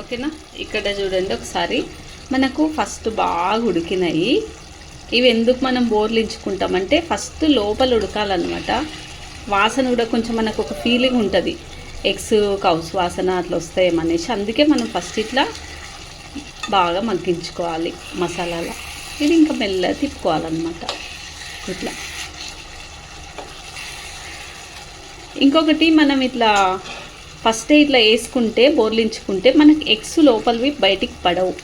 ఓకేనా? ఇక్కడ చూడండి ఒకసారి. మనకు ఫస్ట్ బాగా ఉడికినాయి. ఇవి ఎందుకు మనం బోర్లించుకుంటామంటే ఫస్ట్ లోపల ఉడకాలన్నమాట. వాసన కూడా కొంచెం మనకు ఒక ఫీలింగ్ ఉంటుంది. ఎగ్స్ కౌస్ వాసన అట్లా వస్తాయేమనేసి అందుకే మనం ఫస్ట్ ఇట్లా బాగా మగ్గించుకోవాలి మసాలాలో. ఇది ఇంకా మెల్లగా తిప్పుకోవాలన్నమాట. ఇట్లా. ఇంకొకటి మనం ఇట్లా ఫస్ట్ ఇట్లా వేసుకుంటే బోర్లించుకుంటే మనకి ఎగ్స్ లోపలివి బయటికి పడవు.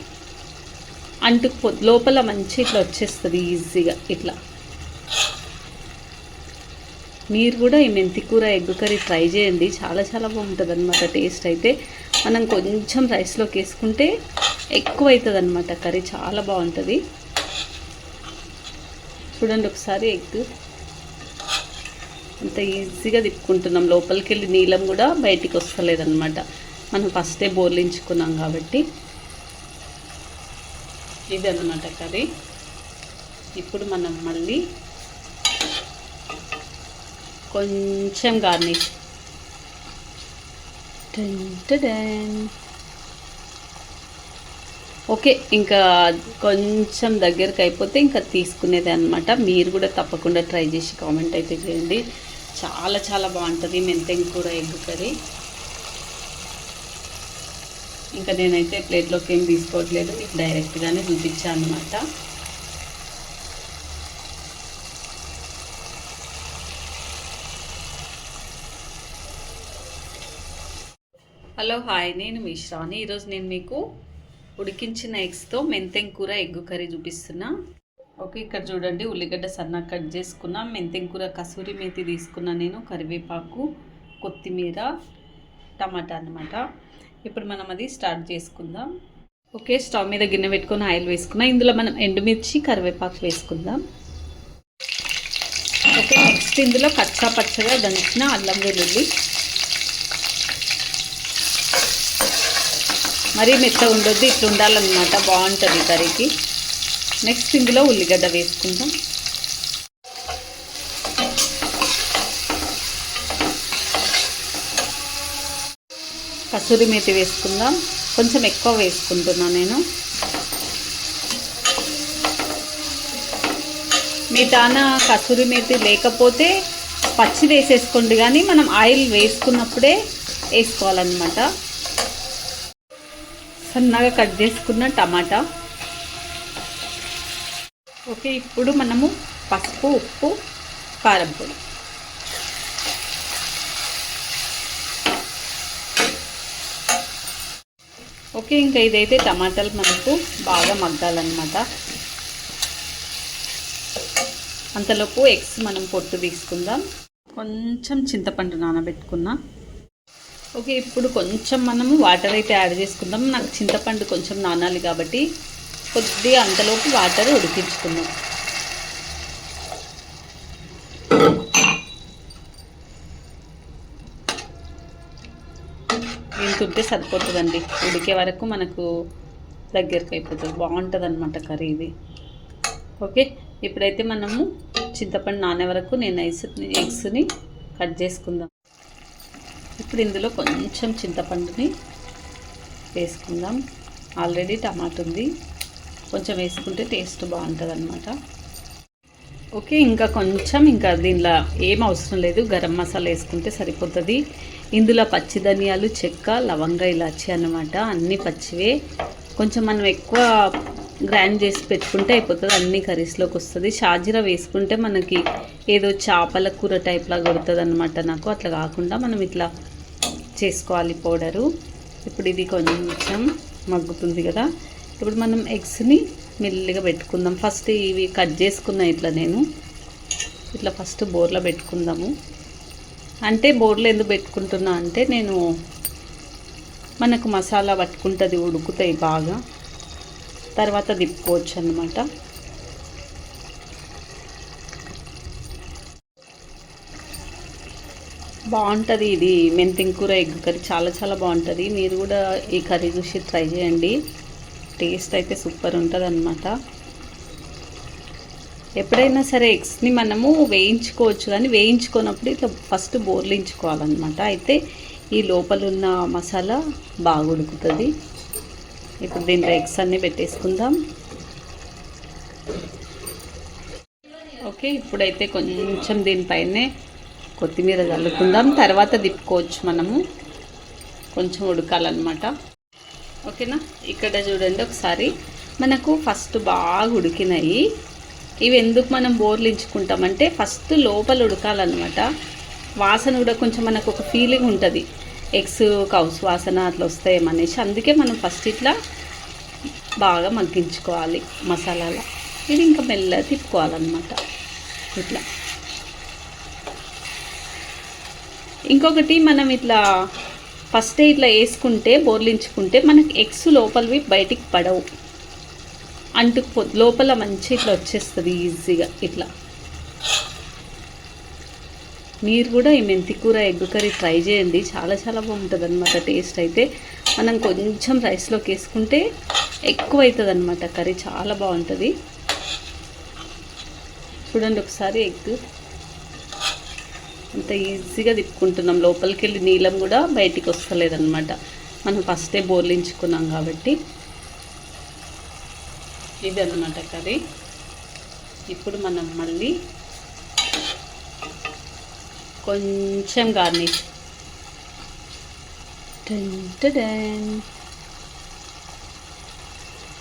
అంటుకు లోపల మంచి ఇట్లా వచ్చేస్తుంది ఈజీగా ఇట్లా. మీరు కూడా ఈ మెంతి కూర ఎగ్ కర్రీ ట్రై చేయండి. చాలా చాలా బాగుంటుంది అనమాట టేస్ట్ అయితే. మనం కొంచెం రైస్లోకి వేసుకుంటే ఎక్కువ అవుతుంది అనమాట కర్రీ. చాలా బాగుంటుంది. చూడండి ఒకసారి ఎగ్. అంత ఈజీగా తిప్పుకుంటున్నాం. లోపలికి వెళ్ళి నీళ్ళం కూడా బయటికి వస్తలేదనమాట మనం ఫస్టే బోర్లించుకున్నాం కాబట్టి. ఇది అనమాట కర్రీ. ఇప్పుడు మనం మళ్ళీ కొంచెం గార్నిష్. ఓకే ఇంకా కొంచెం దగ్గరకు అయిపోతే ఇంకా తీసుకునేది అనమాట మీరు కూడా తప్పకుండా ట్రై చేసి కామెంట్ అయితే చేయండి. చాలా చాలా బాగుంటుంది మెంతెం కూర ఎగ్ కర్రీ. ఇంకా నేనైతే ప్లేట్లోకి ఏం తీసుకోవట్లేదు మీకు డైరెక్ట్గానే చూపించాను అనమాట హలో హాయ్ నేను మీ శ్రావణి. ఈరోజు నేను మీకు ఉడికించిన ఎగ్స్తో మెంతెం కూర ఎగ్గు కర్రీ చూపిస్తున్నా. ఓకే ఇక్కడ చూడండి ఉల్లిగడ్డ సన్న కట్ చేసుకున్నా మెంతెంకూర కసూరి మేతి తీసుకున్నా నేను కరివేపాకు కొత్తిమీర టమాటా అన్నమాట. ఇప్పుడు మనం అది స్టార్ట్ చేసుకుందాం. ఓకే స్టవ్ మీద గిన్నె పెట్టుకొని ఆయిల్ వేసుకున్నా ఇందులో మనం ఎండుమిర్చి కరివేపాకు వేసుకుందాం. ఓకే నెక్స్ట్ ఇందులో కచ్చా పచ్చగా దంచిన అల్లం వెల్లుల్లి. మరీ మెత్త ఉండొద్దు ఇట్లా ఉండాలన్నమాట బాగుంటుంది కర్రీకి. నెక్స్ట్ ఇందులో ఉల్లిగడ్డ వేసుకుందాం. కసూరి మేతి వేసుకుందాం. కొంచెం ఎక్కువ వేసుకుంటున్నాను నేను. మీ తాన కసూరి మేతి లేకపోతే పచ్చి వేసేసుకోండి కానీ మనం ఆయిల్ వేసుకున్నప్పుడే వేసుకోవాలన్నమాట. సన్నగా కట్ చేసుకున్న టమాటా. ఓకే ఇప్పుడు మనము పసుపు ఉప్పు కారం పొడి. ఓకే ఇంకా ఇదైతే టమాటాలు మనకు బాగా మగ్గాలన్నమాట. అంతలోపు ఎగ్స్ మనం పొట్టు తీసుకుందాం. కొంచెం చింతపండు నానబెట్టుకున్నా. ఓకే ఇప్పుడు కొంచెం మనము వాటర్ అయితే యాడ్ చేసుకుందాం. నాకు చింతపండు కొంచెం నానాలి కాబట్టి కొద్దిగా అంతలోపు వాటర్ ఉడికించుకుందాం. ఇంత ఉంటే సరిపోతుందండి. ఉడికే వరకు మనకు దగ్గరికి అయిపోతుంది. బాగుంటుంది అనమాట కర్రీ ఇది. ఓకే ఇప్పుడైతే మనము చింతపండు నానే వరకు నేను ఐస్ ఎగ్స్ని కట్ చేసుకుందాం. ఇప్పుడు ఇందులో కొంచెం చింతపండుని వేసుకుందాం. ఆల్రెడీ టమాటా ఉంది. కొంచెం వేసుకుంటే టేస్ట్ బాగుంటుంది అనమాట ఓకే ఇంకా కొంచెం ఇంకా దీనిలో ఏం అవసరం లేదు. గరం మసాలా వేసుకుంటే సరిపోతుంది. ఇందులో పచ్చి ధనియాలు చెక్క లవంగ ఇలాచి అన్నమాట. అన్నీ పచ్చివే. కొంచెం మనం ఎక్కువ గ్రైండ్ చేసి పెట్టుకుంటే అయిపోతుంది. అన్ని కర్రీస్లోకి వస్తుంది. షాజీరా వేసుకుంటే మనకి ఏదో చేపల కూర టైప్లా కొడుతుంది అనమాట నాకు. అట్లా కాకుండా మనం ఇట్లా చేసుకోవాలి పౌడరు. ఇప్పుడు ఇది కొంచెం మగ్గుతుంది కదా. ఇప్పుడు మనం ఎగ్స్ని మెల్లిగా పెట్టుకుందాం. ఫస్ట్ ఇవి కట్ చేసుకున్నా ఇట్లా నేను ఇట్లా ఫస్ట్ బోర్లో పెట్టుకుందాము. అంటే బోర్లో ఎందుకు పెట్టుకుంటున్నా అంటే నేను మనకు మసాలా పట్టుకుంటుంది ఉడుకుతాయి బాగా. తర్వాత తిప్పుకోవచ్చు అన్నమాట. బాగుంటుంది ఇది మెంతింకూర ఎగ్ కర్రీ. చాలా చాలా బాగుంటుంది. మీరు కూడా ఈ కర్రీ చూసి ట్రై చేయండి. టేస్ట్ అయితే సూపర్ ఉంటుంది అనమాట ఎప్పుడైనా సరే ఎగ్స్ని మనము వేయించుకోవచ్చు కానీ వేయించుకున్నప్పుడు ఇట్లా ఫస్ట్ బోర్లించుకోవాలన్నమాట. అయితే ఈ లోపల ఉన్న మసాలా బాగా ఉడుకుతుంది. ఇప్పుడు దీంట్లో ఎగ్స్ అన్నీ పెట్టేసుకుందాం. ఓకే ఇప్పుడైతే కొంచెం దీనిపైనే కొత్తిమీర చల్లుకుందాం. తర్వాత దిప్పుకోవచ్చు మనము. కొంచెం ఉడకాలన్నమాట. ఓకేనా? ఇక్కడ చూడండి ఒకసారి. మనకు ఫస్ట్ బాగా ఉడికినాయి. ఇవి ఎందుకు మనం బోర్లించుకుంటామంటే ఫస్ట్ లోపల ఉడకాలన్నమాట. వాసన కూడా కొంచెం మనకు ఒక ఫీలింగ్ ఉంటుంది. ఎగ్స్ కౌస్ వాసన అట్లా వస్తాయేమనేసి అందుకే మనం ఫస్ట్ ఇట్లా బాగా మగ్గించుకోవాలి మసాలాలో. ఇది ఇంకా మెల్లగా తిప్పుకోవాలన్నమాట. ఇట్లా. ఇంకొకటి మనం ఇట్లా ఫస్ట్ ఇట్లా వేసుకుంటే బోర్లించుకుంటే మనకి ఎగ్స్ లోపలివి బయటికి పడవు. అంటుకు లోపల మంచి ఇట్లా వచ్చేస్తుంది ఈజీగా ఇట్లా. మీరు కూడా ఈ మెంతి కూర ఎగ్ కర్రీ ట్రై చేయండి. చాలా చాలా బాగుంటుంది అనమాట టేస్ట్ అయితే. మనం కొంచెం రైస్లోకి వేసుకుంటే ఎక్కువ అవుతుంది అనమాట కర్రీ. చాలా బాగుంటుంది. చూడండి ఒకసారి ఎగ్. అంత ఈజీగా తిప్పుకుంటున్నాం. లోపలికి వెళ్ళి నీలం కూడా బయటికి వస్తలేదన్నమాట. మనం ఫస్టే బోర్లించుకున్నాం కాబట్టి. ఇది అన్నమాట కర్రీ. ఇప్పుడు మనం మళ్ళీ కొంచెం గార్నిష్.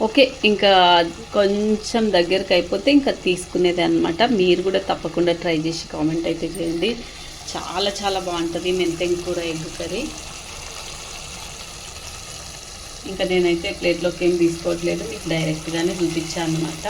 ఓకే ఇంకా కొంచెం దగ్గరకు అయిపోతే ఇంకా తీసుకునేది అనమాట మీరు కూడా తప్పకుండా ట్రై చేసి కామెంట్ అయితే చేయండి. చాలా చాలా బాగుంటుంది మెంతెం కూర ఎగ్ కర్రీ. ఇంకా నేనైతే ప్లేట్లోకి ఏం తీసుకోవట్లేదు మీకు డైరెక్ట్గానే చూపించాను అనమాట